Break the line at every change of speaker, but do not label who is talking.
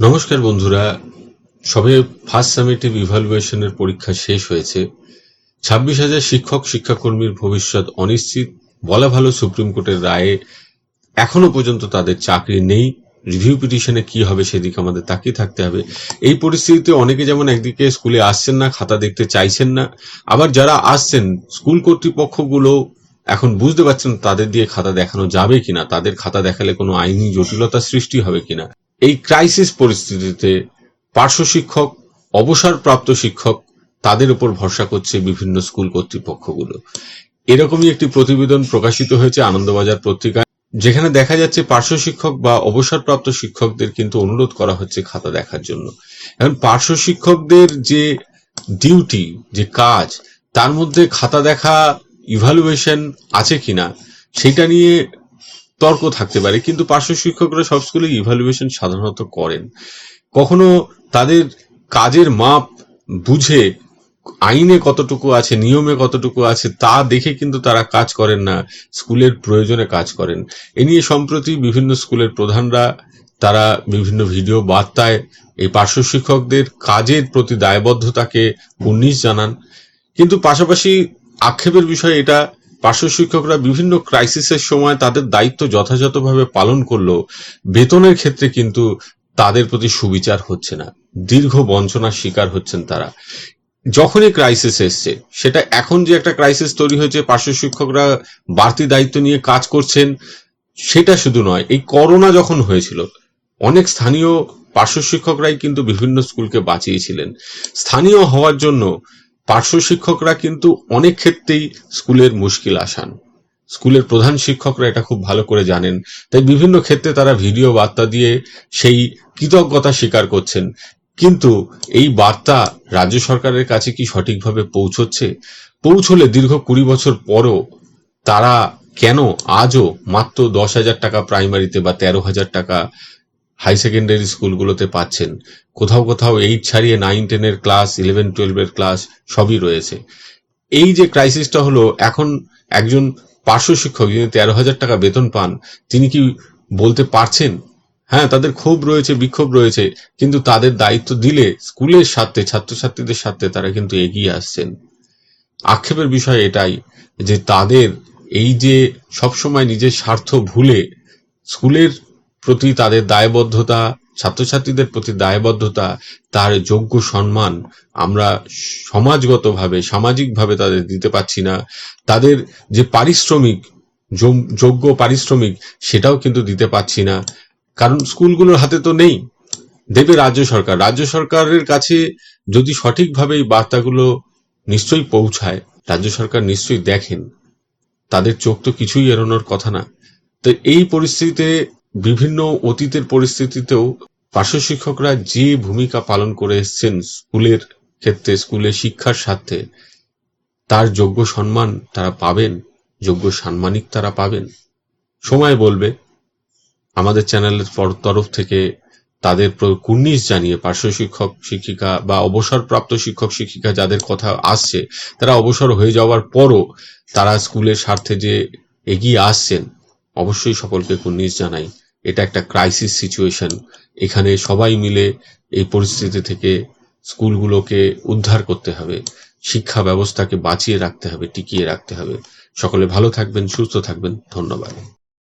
নমস্কার বন্ধুরা। সবে ফার্স্ট সামেটিভ ইভালুয়েশনের পরীক্ষা শেষ হয়েছে। ছাব্বিশ হাজার শিক্ষক, শিক্ষাকর্মীর ভবিষ্যৎ অনিশ্চিত। বলা ভালো, সুপ্রিম কোর্টের রায়ে এখনও পর্যন্ত তাদের চাকরি নেই। রিভিউ পিটিশনে কি হবে সেদিকে আমাদের তাকিয়ে থাকতে হবে। এই পরিস্থিতিতে অনেকে যেমন একদিকে স্কুলে আসছেন না, খাতা দেখতে চাইছেন না, আবার যারা আসছেন, স্কুল কর্তৃপক্ষগুলো এখন বুঝতে পারছেন তাদের দিয়ে খাতা দেখানো যাবে কিনা, তাদের খাতা দেখালে কোনো আইনি জটিলতা সৃষ্টি হবে কিনা। এই ক্রাইসিস পরিস্থিতিতে পার্শ্ব শিক্ষক, অবসরপ্রাপ্ত শিক্ষক তাদের উপর ভরসা করছে বিভিন্ন স্কুল কর্তৃপক্ষগুলো। এরকমই একটি প্রতিবেদন প্রকাশিত হয়েছে আনন্দবাজার পত্রিকায়, যেখানে দেখা যাচ্ছে পার্শ্ব শিক্ষক বা অবসরপ্রাপ্ত শিক্ষকদের কিন্তু অনুরোধ করা হচ্ছে খাতা দেখার জন্য। এখন পার্শ্ব শিক্ষকদের যে ডিউটি যে কাজ, তার মধ্যে খাতা দেখা ইভালুয়েশন আছে কিনা, সেটা নিয়ে তর্ক থাকতে পারে, কিন্তু পার্শ্ব শিক্ষকরা সব স্কুলে ইভালুয়েশন সাধারণত করেন। কখনো তাদের কাজের মাপ বুঝে আইনে কতটুকু আছে, নিয়মে কতটুকু আছে, তা দেখে কিন্তু তারা কাজ করেন না, স্কুলের প্রয়োজনে কাজ করেন। এ নিয়ে সম্প্রতি বিভিন্ন স্কুলের প্রধানরা তারা বিভিন্ন ভিডিও বার্তায় এই পার্শ্ব শিক্ষকদের কাজের প্রতি দায়বদ্ধতাকে উন্নিশ জানান। কিন্তু পাশাপাশি আক্ষেপের বিষয় এটা পার্শ্ব শিক্ষকরা বিভিন্ন ক্রাইসিসের সময় তাদের দায়িত্ব যথাযথভাবে পালন করলেও বেতনের ক্ষেত্রে কিন্তু তাদের প্রতি সুবিচার হচ্ছে না। দীর্ঘ বঞ্চনার শিকার হচ্ছেন তারা। যখনই ক্রাইসিস এসছে, সেটা এখন যে একটা ক্রাইসিস তৈরি হয়েছে, পার্শ্ব শিক্ষকরা বাড়তি দায়িত্ব নিয়ে কাজ করছেন, সেটা শুধু নয়, এই করোনা যখন হয়েছিল, অনেক স্থানীয় পার্শ্ব শিক্ষকরাই কিন্তু বিভিন্ন স্কুলকে বাঁচিয়েছিলেন। স্থানীয় হওয়ার জন্য পার্শ্ব শিক্ষকরা কিন্তু অনেক ক্ষেত্রেই স্কুলের মুশকিল আসান। স্কুলের প্রধান শিক্ষকরা এটা খুব ভালো করে জানেন। তাই বিভিন্ন ক্ষেত্রে তারা ভিডিও বার্তা দিয়ে সেই কৃতজ্ঞতা স্বীকার করছেন। কিন্তু এই বার্তা রাজ্য সরকারের কাছে কি সঠিকভাবে পৌঁছচ্ছে? পৌঁছলে দীর্ঘ কুড়ি বছর পরও তারা কেন আজও মাত্র দশ হাজার টাকা প্রাইমারিতে বা তেরো হাজার টাকা হাই সেকেন্ডারি স্কুলগুলোতে পাচ্ছেন। কোথাও কোথাও এইট ছাড়িয়ে নাইন টেনের ক্লাস ইলেভেন টুয়েলভের ক্লাস সবই রয়েছে। এই যে ক্রাইসিসটা হলো, এখন একজন পার্শ্ব শিক্ষক যিনি তেরো হাজার টাকা বেতন পান, তিনি কি বলতে পারছেন? হ্যাঁ তাদের ক্ষোভ রয়েছে, বিক্ষোভ রয়েছে, কিন্তু তাদের দায়িত্ব দিলে স্কুলের স্বার্থে, ছাত্রছাত্রীদের স্বার্থে তারা কিন্তু এগিয়ে আসছেন। আক্ষেপের বিষয় এটাই যে তাদের এই যে সবসময় নিজের স্বার্থ ভুলে স্কুলের প্রতি তাদের দায়বদ্ধতা, ছাত্রছাত্রীদের প্রতি দায়বদ্ধতা, তার যোগ্য সম্মান আমরা সমাজগতভাবে, সামাজিকভাবে তাদের দিতে পারছি না। তাদের যে পারিশ্রমিক যোগ- যোগ্য পারিশ্রমিক, সেটাও কিন্তু দিতে পারছি না। কারণ স্কুলগুলোর হাতে তো নেই, দেবে রাজ্য সরকার। রাজ্য সরকারের কাছে যদি সঠিকভাবে এই বার্তাগুলো নিশ্চয়ই পৌঁছায়, রাজ্য সরকার নিশ্চয়ই দেখেন। তাদের চোখ তো কিছুই এড়ানোর কথা না। তো এই পরিস্থিতিতে বিভিন্ন অতীতের পরিস্থিতিতেও পার্শ্ব শিক্ষকরা যে ভূমিকা পালন করে এসেছেন স্কুলের ক্ষেত্রে, স্কুলের শিক্ষার স্বার্থে, তার যোগ্য সম্মান তারা পাবেন, যোগ্য সাম্মানিক তারা পাবেন। সময় বলবে, আমাদের চ্যানেলের পর- তরফ থেকে তাদের কুর্নিশ জানিয়ে পার্শ্ব শিক্ষক শিক্ষিকা বা অবসরপ্রাপ্ত শিক্ষক শিক্ষিকা যাদের কথা আসছে, তারা অবসর হয়ে যাওয়ার পরও তারা স্কুলের স্বার্থে যে এগিয়ে আসছেন অবশ্যই সকলকে কুর্নিশ জানাই। এটা একটা ক্রাইসিস সিচুয়েশন এখানে সবাই মিলে এই পরিস্থিতি থেকে স্কুলগুলোকে উদ্ধার করতে হবে। শিক্ষা ব্যবস্থাকে বাঁচিয়ে রাখতে হবে, টিকিয়ে রাখতে হবে। সকলে ভালো থাকবেন, সুস্থ থাকবেন। ধন্যবাদ।